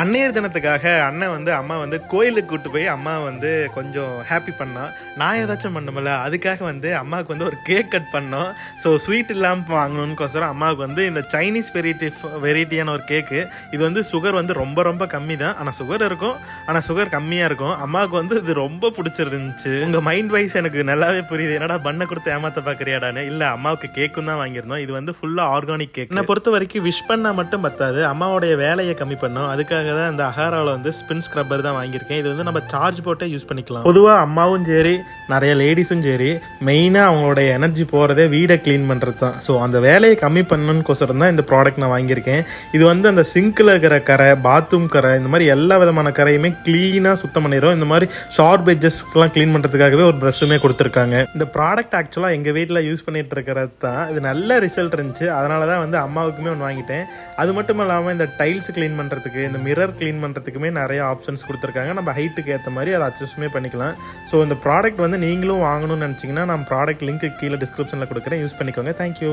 அன்னையர் தினத்துக்காக அண்ணன் வந்து அம்மா வந்து கோயிலுக்கு கூட்டு போய் அம்மா வந்து கொஞ்சம் ஹாப்பி பண்ணோம் நான் ஏதாச்சும் பண்ணமில்ல. அதுக்காக வந்து அம்மாவுக்கு வந்து ஒரு கேக் கட் பண்ணோம். ஸோ ஸ்வீட் இல்லாமல் வாங்கணும்னுக்கோசரம் அம்மாவுக்கு வந்து இந்த சைனீஸ் வெரைட்டி வெரைட்டியான ஒரு கேக்கு இது வந்து சுகர் வந்து ரொம்ப ரொம்ப கம்மி தான் ஆனால் சுகர் இருக்கும். ஆனால் சுகர் கம்மியாக இருக்கும். அம்மாவுக்கு வந்து இது ரொம்ப பிடிச்சிருந்துச்சு. உங்கள் மைண்ட் வைஸ் எனக்கு நல்லாவே புரியுது. என்னடா பண்ணை கொடுத்து ஏமாத்த பார்க்குறியாடான்னு இல்லை அம்மாவுக்கு கேக்கும் தான் வாங்கியிருந்தோம். இது வந்து ஃபுல்லாக ஆர்கானிக் கேக் என்னை பொறுத்த வரைக்கும் விஷ் பண்ணால் மட்டும் பத்தாது. அம்மாவுடைய வேலையை கம்மி பண்ணோம். அதுக்காக தான் இந்த அகாராவில் வந்து ஸ்பின் ஸ்க்ரப்பர் தான் வாங்கியிருக்கேன். இது வந்து நம்ம சார்ஜ் போட்டே யூஸ் பண்ணிக்கலாம். பொதுவாக அம்மாவும் சரி நிறைய லேடிஸும் சரி மெயினாக அவங்களோட எனர்ஜி போகிறதே வீடை க்ளீன் பண்ணுறது தான் ஸோ அந்த வேலையை கம்மி பண்ணணும்னு தான் இந்த ப்ராடக்ட் நான் வாங்கியிருக்கேன். இது வந்து அந்த சிங்கில் இருக்கிற கரை பாத்ரூம் கரை இந்த மாதிரி எல்லா விதமான கரையுமே க்ளீனாக சுத்தம் பண்ணிடும் இந்த மாதிரி ஷார்ப் எல்லாம் க்ளீன் பண்ணுறதுக்காகவே ஒரு ப்ரஷ்ஷுமே கொடுத்துருக்காங்க. இந்த ப்ராடக்ட் ஆக்சுவலாக எங்கள் வீட்டில் யூஸ் பண்ணிட்டு இருக்கிறது தான் இது நல்ல ரிசல்ட் இருந்துச்சு. அதனால தான் வந்து அம்மாவுக்குமே ஒன்று வாங்கிட்டேன். அது மட்டும் இல்லாமல் இந்த டைல்ஸ் க்ளீன் பண்ணுறதுக்கு இந்த மிரர் க்ளீன் பண்ணுறதுக்குமே நிறைய ஆப்ஷன்ஸ் கொடுத்துருக்காங்க. நம்ம ஹைட்டுக்கு ஏற்ற மாதிரி அதை அட்ஜஸ்ட்மே பண்ணிக்கலாம். ஸோ இந்த ப்ராடக்ட் வந்து நீங்களும் வாங்கணும்னு நினச்சிங்கன்னா நான் ப்ராடக்ட் லிங்க் கீழே டிஸ்கிரிப்ஷனில் கொடுக்குறேன். யூஸ் பண்ணிக்கோங்க. தேங்க்யூ